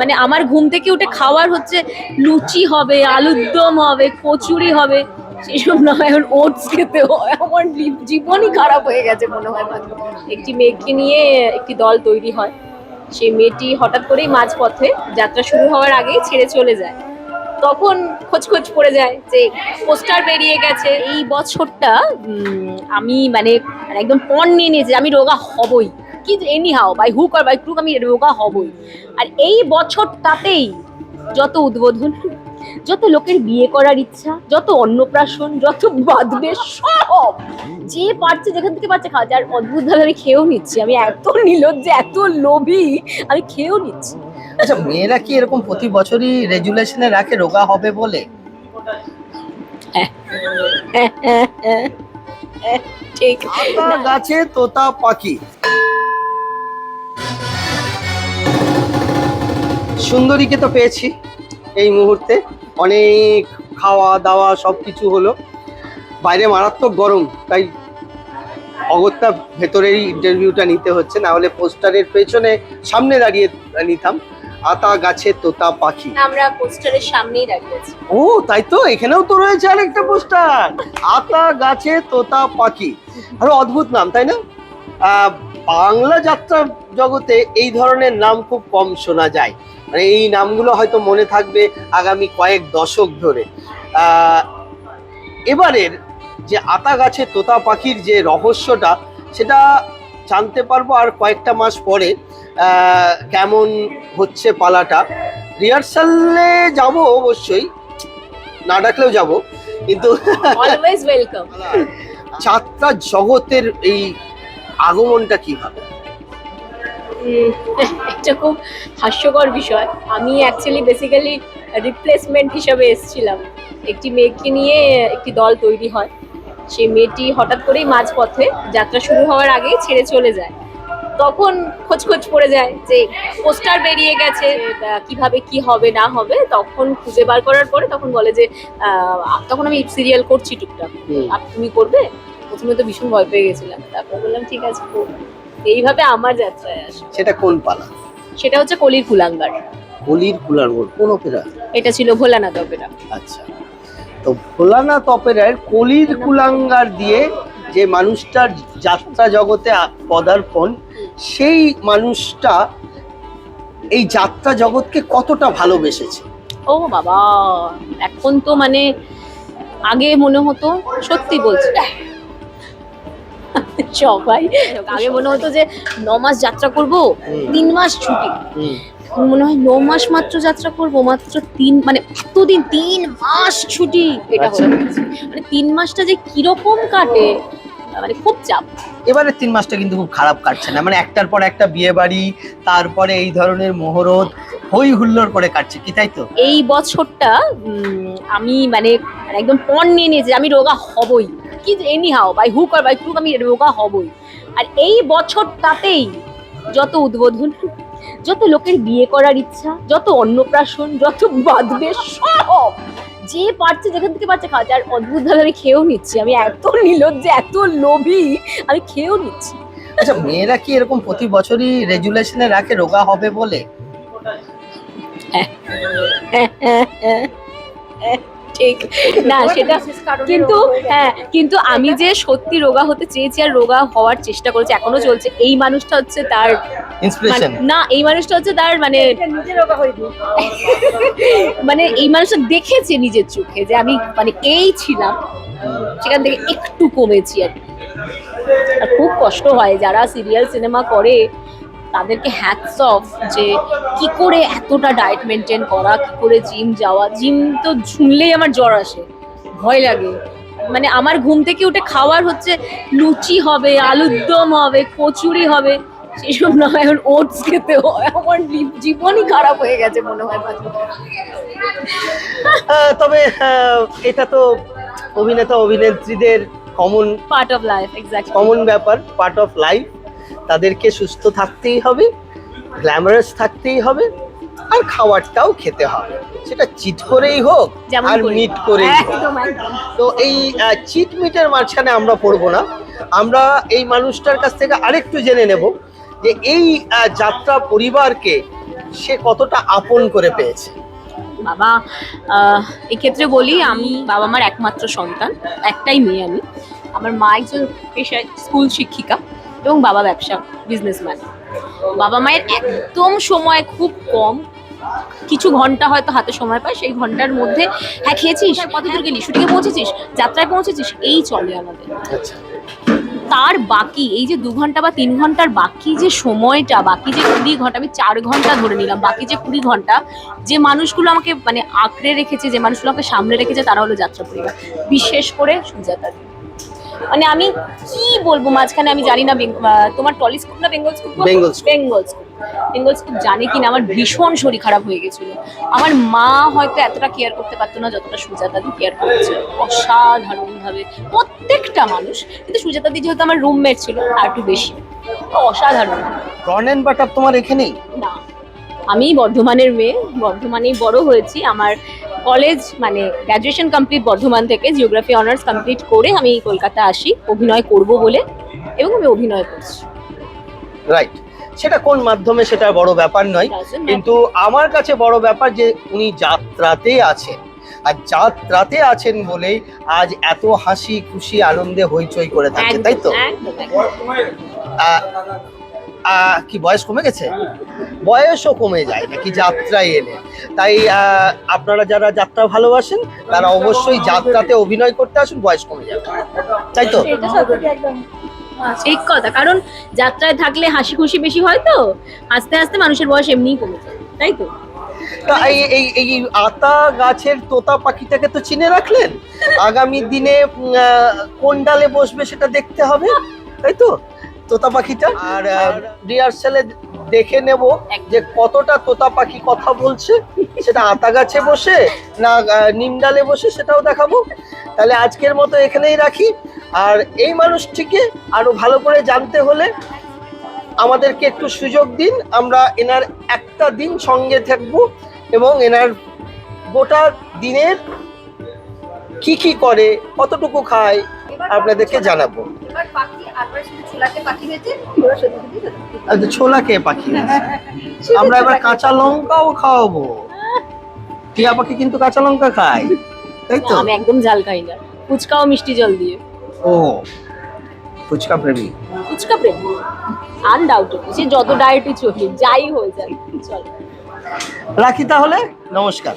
মানে আমার ঘুম থেকে উঠে খাওয়ার হচ্ছে লুচি হবে, আলুর দম হবে, কচুরি হবে, সেসব না এখন ওটস খেতে হয়। আমার জীবনই খারাপ হয়ে গেছে মনে হয় একটি মেয়েকে নিয়ে একটি দল তৈরি হয়। সেই মেয়েটি হঠাৎ করেই মাঝপথে যাত্রা শুরু হওয়ার আগেই ছেড়ে চলে যায়। তখন খোঁজ খোঁজ পড়ে যায় যে পোস্টার বেরিয়ে গেছে। এই বছরটা আমি মানে একদম পণ নিয়ে নিয়েছি আমি রোগা হবই। কি anyhow by hook or by crook আমি রোগা হবই। আর এই বছরটাতেই যত উদ্বোধন যত লোকের বিয়ে করার ইচ্ছা যত অন্নপ্রাশন যত বাঁধবে সব যে পারছে যেখান থেকে পারছে খাওয়া। যার অদ্ভুতভাবে আমি খেয়েও নিচ্ছি। আমি এত নিলজ্জে এত লোভী আমি খেয়েও নিচ্ছি। আচ্ছা মেয়েরা কি এরকম প্রতি বছরই রেজুলেশনে রাখে রোগা হবে বলে? ঠিক। আতা গাছে তোতা পাখি। সুন্দরীকে তো পেয়েছি এই মুহূর্তে। অনেক খাওয়া দাওয়া সব কিছু হলো। বাইরে মারাত্মক গরম তাই অগত্যা ভেতরেরই ইন্টারভিউটা নিতে হচ্ছে না হলে পোস্টারের পেছনে সামনে দাঁড়িয়ে নিতাম। আতা গাছে তোতা পাখি। আমরা পোস্টারের সামনেই দাঁড়িয়েছি ও তাই তো? এখানেও তো রয়েছে আরেকটা পোস্টার। আতা গাছে তোতা পাখি। আরও অদ্ভুত নাম তাই না? বাংলা যাত্রা জগতে এই ধরনের নাম খুব কম শোনা যায়। মানে এই নামগুলো হয়তো মনে থাকবে আগামী কয়েক দশক ধরে। এবারের যে আতা গাছে তোতা পাখির যে রহস্যটা সেটা জানতে পারব আর কয়েকটা মাস পরে কেমন হচ্ছে পালাটা। রিহার্সালে যাব অবশ্যই না ডাকলেও যাব কিন্তু অলওয়েজ ওয়েলকাম যাত্রা জগতের এই আগমনটা কীভাবে? এটা খুব হাস্যকর বিষয়। আমি অ্যাকচুয়ালি বেসিক্যালি রিপ্লেসমেন্ট হিসাবে এসেছিলাম। একটি মেয়েকে নিয়ে একটি দল তৈরি হয়। সেই মেয়েটি হঠাৎ করেই মাঝপথে যাত্রা শুরু হওয়ার আগেই ছেড়ে চলে যায়। তখন খোঁজ খোঁজ পড়ে যায় যে পোস্টার বেরিয়ে গেছে কীভাবে কি হবে না হবে। তখন খুঁজে বার করার পরে তখন বলে যে তখন আমি সিরিয়াল করছি টুকটাক। আর তুমি করবে? প্রথমে তো ভীষণ ভয় পেয়ে গেছিলাম। তারপর বললাম ঠিক আছে করব। এইভাবে আমার যাত্রায় আসে সেটা কোন পালা? সেটা হচ্ছে কলির কুলাঙ্গার। কলির কুলাঙ্গর কোন অপেরা এটা ছিল ভোলানাথ অপেরা। আচ্ছা। তো ভোলানাথ অপেরার কলির কুলাঙ্গার দিয়ে যে মানুষটার যাত্রা জগতে পদার্পণ সেই মানুষটা এই যাত্রা জগৎকে কতটা ভালোবেসেছে? ও বাবা এখন তো মানে আগে মনে হতো সত্যি বলছি। সবাই। আগে মনে হতো যে ন মাস যাত্রা করব তিন মাস ছুটি। মনে হয় ন মাস মাত্র যাত্রা করব মাত্র তিন মানে এতদিন তিন মাস ছুটি এটা আচ্ছা। হয়ে গেছে। মানে তিন মাসটা যে কীরকম কাটে মানে খুব চাপ। এবারে তিন মাসটা কিন্তু খুব খারাপ কাটছে না। মানে একটার পর একটা বিয়ে বাড়ি তারপরে এই ধরনের মহরত হই হুল্লোড় করে কাটছে কি তাই তো? এই বছরটা আমি মানে একদম পণ নিয়ে নিয়েছি আমি রোগা হবই। কি anyhow by hook or by crook আমি রোগা হবই আর এই বছরটাতেই যত উদ্বোধন যত লোকের বিয়ে করার ইচ্ছা যত অন্নপ্রাশন যত বাঁধবে সব যে পারছে যেখান থেকে পারছে খাওয়া যার অদ্ভুতভাবে আমি খেয়েও নিচ্ছি আমি এত নিলজ্জে এত লোভী আমি খেয়েও নিচ্ছি আচ্ছা মেয়েরা কি এরকম প্রতি বছরই রেজুলেশনে রাখে রোগা হবে বলে ঠিক। না সেটা কিন্তু হ্যাঁ কিন্তু আমি যে সত্যি রোগা হতে চেয়েছি আর রোগা হওয়ার চেষ্টা করেছি এখনও চলছে। এই মানুষটা হচ্ছে তার মানে- না এই মানুষটা হচ্ছে তার মানে মানে এই মানুষটা দেখেছে নিজের চোখে যে আমি মানে এই ছিলাম সেখান থেকে একটু কমেছি আর খুব কষ্ট হয় যারা সিরিয়াল সিনেমা করে তাদেরকে হ্যাটস অফ যে কি করে এতটা ডায়েট মেনটেন করা কি করে জিম যাওয়া। জিম তো শুনলেই আমার জ্বর আসে ভয় লাগে। মানে আমার ঘুম থেকে উঠে খাওয়ার হচ্ছে লুচি হবে আলুর দম হবে কচুরি হবে সেসব না হয় এখন ওটস খেতে হয়। আমার জীবনই খারাপ হয়ে গেছে মনে হয়। তবে এটা তো অভিনেতা অভিনেত্রীদের common part of life exactly common ব্যাপার পার্ট অফ লাইফ তাদেরকে সুস্থ থাকতেই হবে গ্ল্যামারাস থাকতেই হবে আর খাবারটাও খেতে হবে। সেটা চিট করেই হোক আর মিট করেই হোক। একদম একদম। তো এই চিট মিটের মাঝখানে আমরা পড়ব না। আমরা এই মানুষটার কাছ থেকে আরেকটু জেনে নেব যে এই যাত্রা পরিবারকে সে কতটা আপন করে পেয়েছে। বাবা এক্ষেত্রে বলি আমি বাবা মার একমাত্র সন্তান একটাই মেয়ে আমি। আমার মা একজন পেশায় স্কুল শিক্ষিকা। এবং বাবা ব্যবসা বিজনেসম্যান বাবা মায়ের একদম সময় খুব কম। কিছু ঘণ্টা হয়তো হাতে সময় পায় সেই ঘণ্টার মধ্যে হ্যাঁ খেয়েছিস? কত দূর গেলি? শুটিংয়ে পৌঁছেছিস? যাত্রায় পৌঁছেছিস? এই চলে আমাদের। আচ্ছা। তার বাকি এই যে দু ঘণ্টা বা তিন ঘণ্টার বাকি যে সময়টা বাকি যে কুড়ি ঘণ্টা আমি চার ঘণ্টা ধরে নিলাম বাকি যে কুড়ি ঘণ্টা যে মানুষগুলো আমাকে মানে আঁকড়ে রেখেছে যে মানুষগুলো আমাকে সামনে রেখেছে তারা হলো যাত্রা পরিবার। বিশেষ করে সুজাতা। মানে আমি কি বলব মাঝখানে আমি জানি না তোমার টলিস্কোপ না Bengal scoop Bengal Bengal scoop Bengal scoop জানে কিনা আমার ভীষণ শরীর খারাপ হয়ে গেছিল। আমার মা হয়তো এতটা কেয়ার করতে পারতো না যতটা সুজাতা দি কেয়ার করেছিল অসাধারণ ভাবে প্রত্যেকটা মানুষ কিন্তু সুজাতা দি যেহেতু আমার রুমমেট ছিল আর একটু বেশি। অসাধারণ। রন অ্যান্ড বাটার তোমার এখানেই? না। আমি বর্ধমানের মেয়ে বর্ধমানেই বড় হয়েছি। আমার কলেজ মানে গ্র্যাজুয়েশন কমপ্লিট বর্ধমান থেকে জিওগ্রাফি অনার্স কমপ্লিট করে আমি কলকাতা আসি অভিনয় করব বলে এবং আমি অভিনয় করছি। রাইট সেটা কোন মাধ্যমে সেটা বড় ব্যাপার নয় কিন্তু আমার কাছে বড় ব্যাপার যে উনি যাত্রাতে আছেন। আর যাত্রাতে আছেন বলেই আজ এত হাসি খুশি আনন্দে হইচই করে থাকে তাই তো? কি বয়স কমে গেছে? বয়সও কমে যায় নাকি যাত্রায় এলে? তাই আপনারা যারা যাত্রা ভালোবাসেন তারা অবশ্যই যাত্রাতে অভিনয় করতে আসুন বয়স কমে যাবে। তাই তো? ঠিক কথা কারণ যাত্রায় থাকলে হাসি খুশি বেশি হয় তো। আস্তে আস্তে মানুষের বয়স এমনিই কমে যায় তাই তো? তা এই এই এই আতা গাছের তোতা পাখিটাকে তো চিনে রাখলেন? আগামী দিনে কোন ডালে বসবে সেটা দেখতে হবে? তাই তো? তোতা পাখিটা। আর রিহার্সালে দেখে নেব যে কতটা তোতা পাখি কথা বলছে। সেটা আতা গাছে বসে না আহ, নিম ডালে বসে সেটাও দেখাবো। তাহলে আজকের মতো এখানেই রাখি। আর এই মানুষটিকে আরও ভালো করে জানতে হলে আমাদেরকে একটু সুযোগ দিন। আমরা এনার একটা দিন সঙ্গে থাকব এবং এনার গোটা দিনের কি কি করে কতটুকু খায় আপনাদেরকে জানাব। এবার পাখি আরবার শুধু ছোলাকে পাখি হয়েছে ওরা সত্যি সত্যি সত্যি। আচ্ছা ছোলা কে পাখি আমরা এবার কাঁচা লঙ্কাও খাওয়াবো। টিয়া পাখি কিন্তু কাঁচা লঙ্কা খায়। তাই তো? আমি একদম ঝাল খাই না। ফুচকাও মিষ্টি জল দিয়ে। ও ফুচকা প্রেমী। ফুচকা প্রেম। আনডাউটেড। সে যত ডায়েটই চলি যাই হয়ে যায় চল। রাখি তাহলে? নমস্কার।